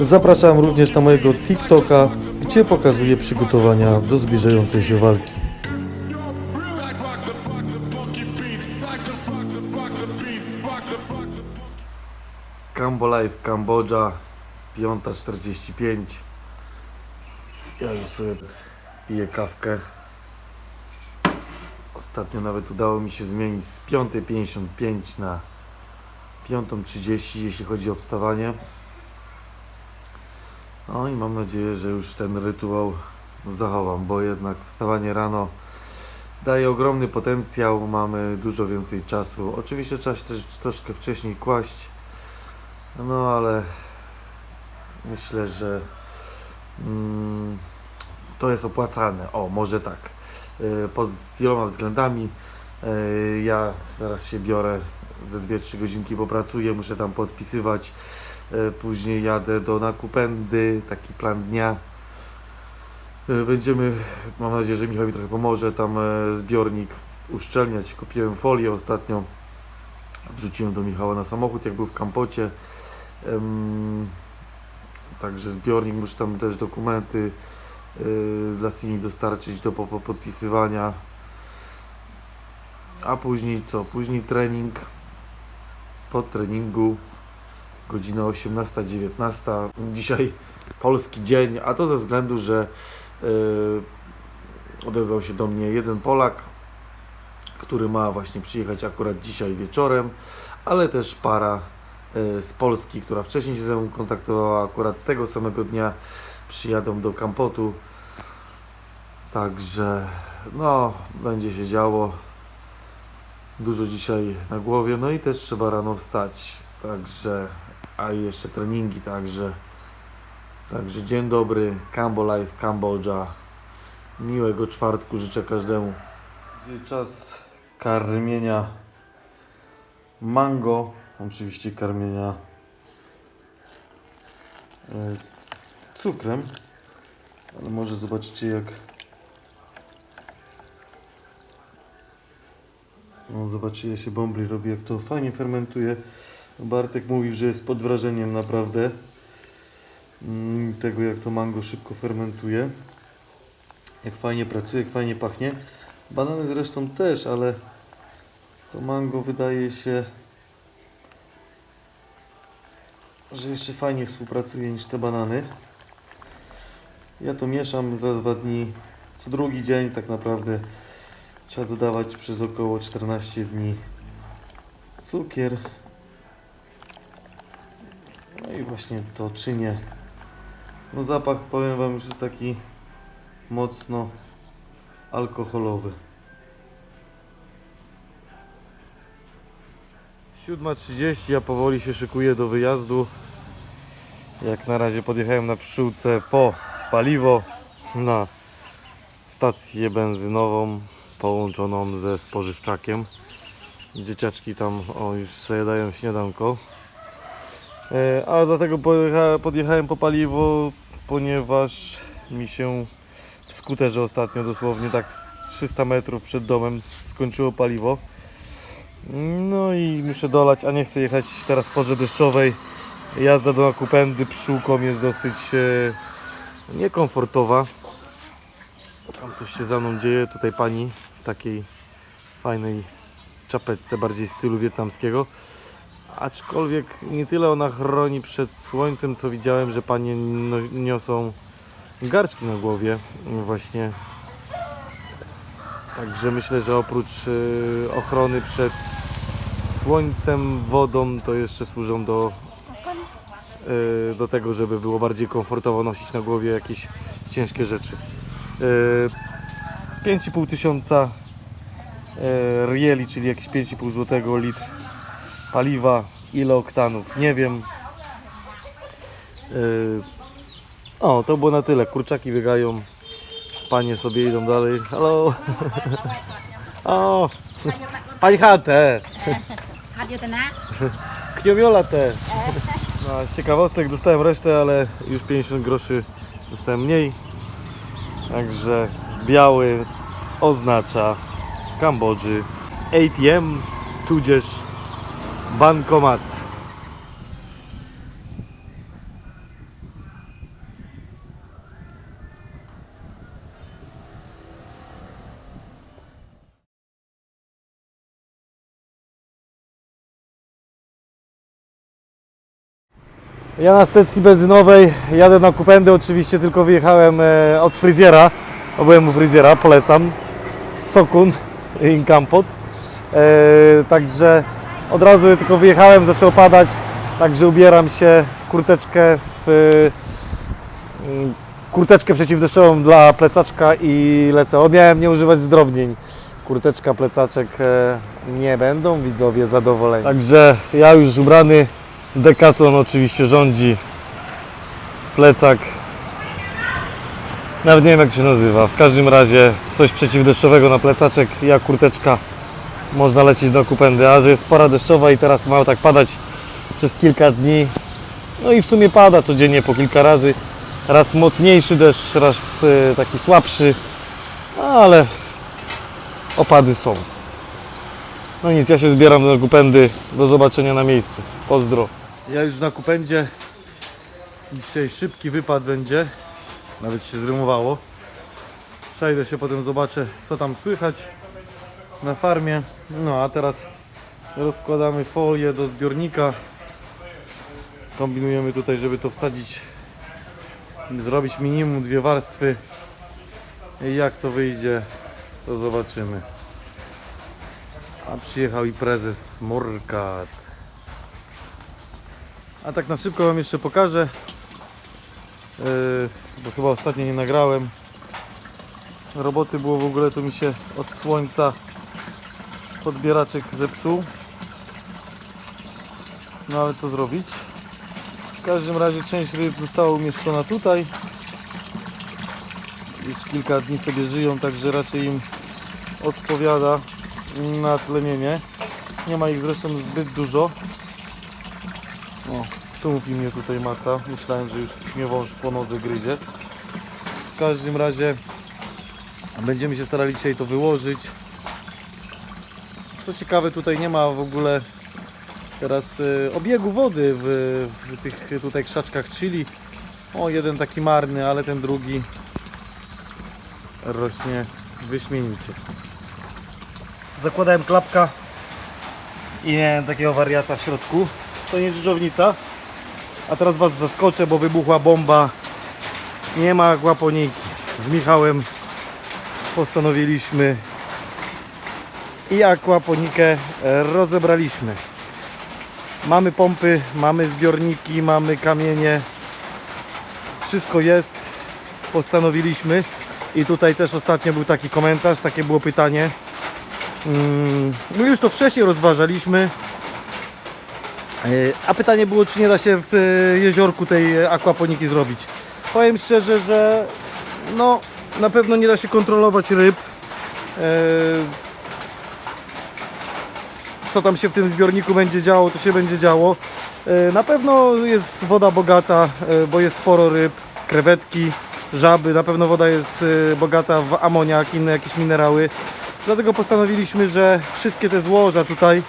Zapraszam również na mojego TikToka, gdzie pokazuję przygotowania do zbliżającej się walki. Cambo Life Kambodża 5.45 Ja już sobie piję kawkę. Ostatnio nawet udało mi się zmienić z 5.55 na 5.30 jeśli chodzi o wstawanie No i mam nadzieję, że już ten rytuał zachowam, bo jednak wstawanie rano daje ogromny potencjał, mamy dużo więcej czasu. Oczywiście trzeba się też troszkę wcześniej kłaść, no ale myślę, że mm, to jest opłacalne. O, może tak. Y, Pod wieloma względami. Y, Ja zaraz się biorę, ze 2-3 godzinki popracuję, muszę tam podpisywać. Y, Później jadę do Nakupendy, taki plan dnia. Y, Będziemy, mam nadzieję, że Michał mi trochę pomoże, tam e, zbiornik uszczelniać. Kupiłem folię ostatnio, wrzuciłem do Michała na samochód, jak był w Kampocie. Także zbiornik, muszę tam też dokumenty dla Sini dostarczyć do po, po podpisywania. A później co? Później trening. Po treningu godzina 18-19. Dzisiaj polski dzień, a to ze względu, że y, odezwał się do mnie jeden Polak, który ma właśnie przyjechać akurat dzisiaj wieczorem, ale też para y, z Polski, która wcześniej się ze mną kontaktowała, akurat tego samego dnia przyjadą do Kampotu. Także no, będzie się działo. Dużo dzisiaj na głowie, no i też trzeba rano wstać. Także, a i jeszcze treningi, także Także dzień dobry, Cambo Life Kambodża. Miłego czwartku życzę każdemu. Czas karmienia mango, oczywiście karmienia e, cukrem, ale może zobaczycie jak no, zobaczcie jak się bombli robi, jak to fajnie fermentuje. Bartek mówił, że jest pod wrażeniem naprawdę mm, tego jak to mango szybko fermentuje. Jak fajnie pracuje, jak fajnie pachnie. Banany zresztą też, ale to mango wydaje się że jeszcze fajnie współpracuje niż te banany. Ja to mieszam za dwa dni. Co drugi dzień tak naprawdę trzeba dodawać przez około 14 dni cukier no i właśnie to czynię. No zapach powiem wam już jest taki mocno alkoholowy. 7.30, ja powoli się szykuję do wyjazdu. Jak na razie podjechałem na pszczółce po paliwo na stację benzynową połączoną ze spożywczakiem. Dzieciaczki tam o, już sobie dają śniadanko. E, A dlatego podjechałem po paliwo, ponieważ mi się w skuterze ostatnio dosłownie tak z 300 metrów przed domem skończyło paliwo. No i muszę dolać, a nie chcę jechać teraz w porze deszczowej. Jazda do Nakupendy pszczółką jest dosyć e, niekomfortowa. Tam coś się za mną dzieje. Tutaj pani w takiej fajnej czapeczce, bardziej stylu wietnamskiego. Aczkolwiek nie tyle ona chroni przed słońcem, co widziałem, że panie no, niosą garczki na głowie właśnie. Także myślę, że oprócz y, ochrony przed słońcem, wodą, to jeszcze służą do, y, do tego, żeby było bardziej komfortowo nosić na głowie jakieś ciężkie rzeczy. Y, 5,5 tysiąca y, rieli, czyli jakieś 5,5 złotego litr paliwa, ile oktanów, nie wiem. Yy. O, to było na tyle. Kurczaki biegają, panie sobie idą dalej. Halo! O! Pani Hatę! Kniowiola te! No, z ciekawostek dostałem resztę, ale już 50 groszy dostałem mniej. Także biały oznacza w Kambodży ATM, tudzież bankomat. Ja na stacji benzynowej jadę na kupendę, oczywiście tylko wyjechałem e, od fryzjera, obyłem u fryzjera, polecam, Sokun in Kampot, e, także od razu tylko wyjechałem, zaczęło padać, także ubieram się w kurteczkę, w, mm, w kurteczkę przeciwdeszczową dla plecaczka i lecę. O, miałem nie używać zdrobnień. Kurteczka, plecaczek e, nie będą widzowie zadowoleni. Także ja już ubrany, Decathlon oczywiście rządzi, plecak, nawet nie wiem jak się nazywa, w każdym razie coś przeciwdeszczowego na plecaczek, ja kurteczka, można lecieć do kupendy, a że jest pora deszczowa i teraz ma tak padać przez kilka dni, no i w sumie pada codziennie po kilka razy, raz mocniejszy deszcz, raz e, taki słabszy, ale opady są. No nic, ja się zbieram do kupendy, do zobaczenia na miejscu, pozdro. Ja już na kupendzie, dzisiaj szybki wypad będzie, nawet się zrymowało. Przejdę się potem, zobaczę co tam słychać na farmie. No a teraz rozkładamy folię do zbiornika. Kombinujemy tutaj, żeby to wsadzić, zrobić minimum dwie warstwy. I jak to wyjdzie, to zobaczymy. A przyjechał i prezes Morkat. A tak na szybko Wam jeszcze pokażę, yy, bo chyba ostatnio nie nagrałem. Roboty było w ogóle, to mi się od słońca podbieraczek zepsuł. No ale co zrobić? W każdym razie część ryb została umieszczona tutaj. Już kilka dni sobie żyją, także raczej im odpowiada na tlenienie. Nie ma ich zresztą zbyt dużo. O, czemu mnie tutaj maca? Myślałem, że już mnie wąż po nodze gryzie. W każdym razie będziemy się starali dzisiaj to wyłożyć. Co ciekawe, tutaj nie ma w ogóle teraz e, obiegu wody w, w tych tutaj krzaczkach chili. O, jeden taki marny, ale ten drugi rośnie wyśmienicie. Zakładałem klapka i miałem takiego wariata w środku. To nie dżdżownica. A teraz Was zaskoczę, bo wybuchła bomba. Nie ma akwaponiki. Z Michałem postanowiliśmy i akwaponikę rozebraliśmy. Mamy pompy, mamy zbiorniki, mamy kamienie. Wszystko jest. Postanowiliśmy. I tutaj też ostatnio był taki komentarz, takie było pytanie. Mm, My już to wcześniej rozważaliśmy. E, A pytanie było, czy nie da się w e, jeziorku tej akwaponiki zrobić. Powiem szczerze, że no, na pewno nie da się kontrolować ryb. Co tam się w tym zbiorniku będzie działo, to się będzie działo. E, Na pewno jest woda bogata, e, bo jest sporo ryb, krewetki, żaby. Na pewno woda jest e, bogata w amoniak, inne jakieś minerały. Dlatego postanowiliśmy, że wszystkie te złoża tutaj,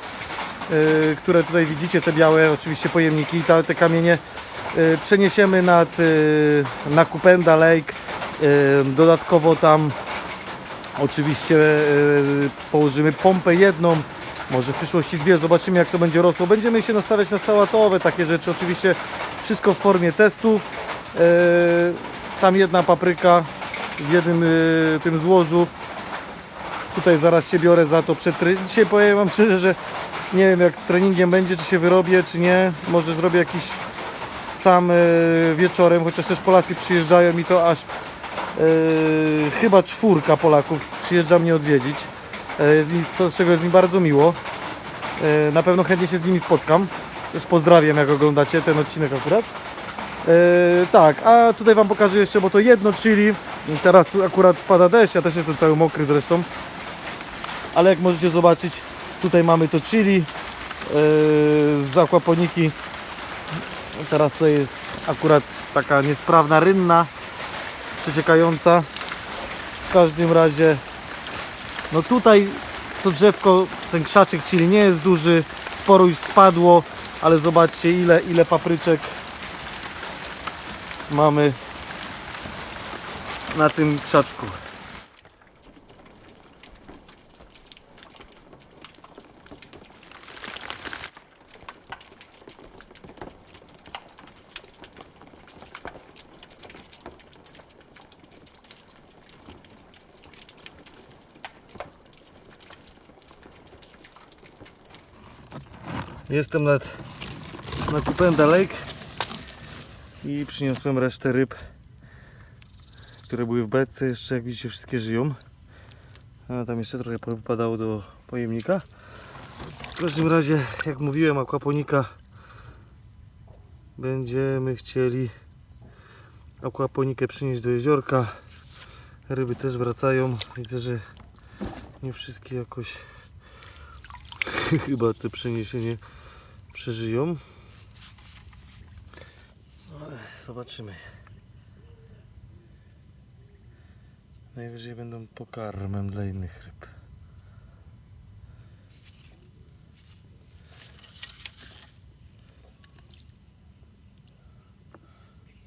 które tutaj widzicie, te białe oczywiście pojemniki, te, te kamienie przeniesiemy nad, na Kupenda Lake. Dodatkowo tam oczywiście położymy pompę jedną, może w przyszłości dwie, zobaczymy jak to będzie rosło. Będziemy się nastawiać na sałatowe takie rzeczy, oczywiście wszystko w formie testów. Y, Tam jedna papryka w jednym y, tym złożu. Tutaj zaraz się biorę za to Dzisiaj powiem Wam szczerze, że nie wiem jak z treningiem będzie, czy się wyrobię, czy nie. Może zrobię jakiś sam y, wieczorem, chociaż też Polacy przyjeżdżają i to aż y, chyba czwórka Polaków przyjeżdża mnie odwiedzić. Jest mi, co, z czego jest mi bardzo miło. Y, na pewno chętnie się z nimi spotkam. Też pozdrawiam jak oglądacie ten odcinek akurat. E, tak, a tutaj Wam pokażę jeszcze, bo to jedno chili. Teraz tu akurat pada deszcz, ja też jestem cały mokry zresztą. Ale jak możecie zobaczyć, tutaj mamy to chili e, z akwaponiki. Teraz to jest akurat taka niesprawna rynna, przeciekająca. W każdym razie, no tutaj to drzewko, ten krzaczek chili nie jest duży, sporo już spadło, ale zobaczcie ile, ile papryczek mamy na tym krzaczku. Jestem nad, na Kupenda Lake i przyniosłem resztę ryb, które były w beczce. Jeszcze jak widzicie wszystkie żyją. A tam jeszcze trochę wypadało do pojemnika. W każdym razie, jak mówiłem, akwaponika będziemy chcieli akwaponikę przynieść do jeziorka. Ryby też wracają. Widzę, że nie wszystkie jakoś chyba te przeniesienie przeżyją. Ale zobaczymy. Najwyżej będą pokarmem dla innych ryb.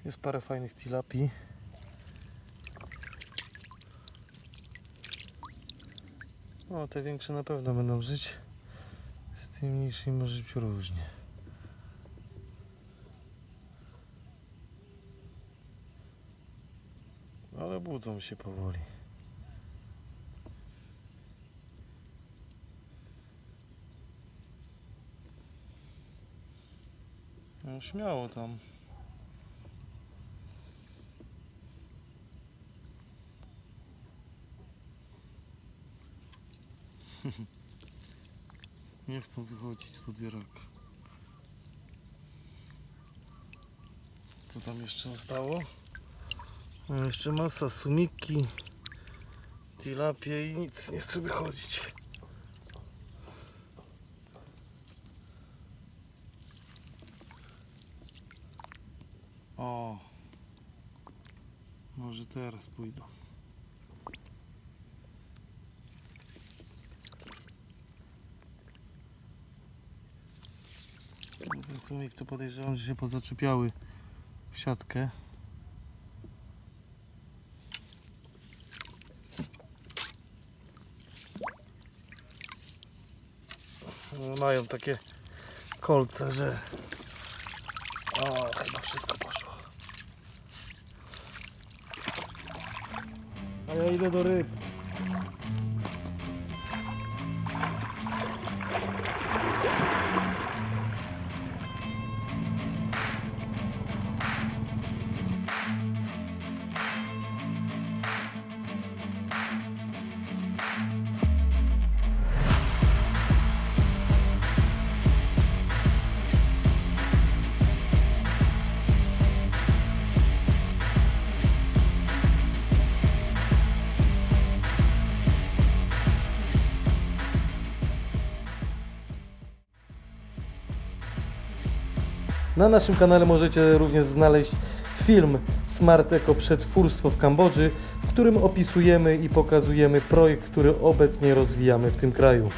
Jest parę fajnych tilapii. No, te większe na pewno będą żyć. Z tymi mniejszymi może być różnie. Ale budzą się powoli. No śmiało tam. Nie chcą wychodzić z podbieraka. Co tam jeszcze zostało? No jeszcze masa sumiki, tilapie i nic nie chce wychodzić. O, może teraz pójdą. Ten sumik to podejrzewam, że się pozaczepiały w siatkę. No, Mają takie kolce, że o, chyba wszystko poszło. A ja idę do ryb. Na naszym kanale możecie również znaleźć film Smart Eco Przetwórstwo w Kambodży, w którym opisujemy i pokazujemy projekt, który obecnie rozwijamy w tym kraju.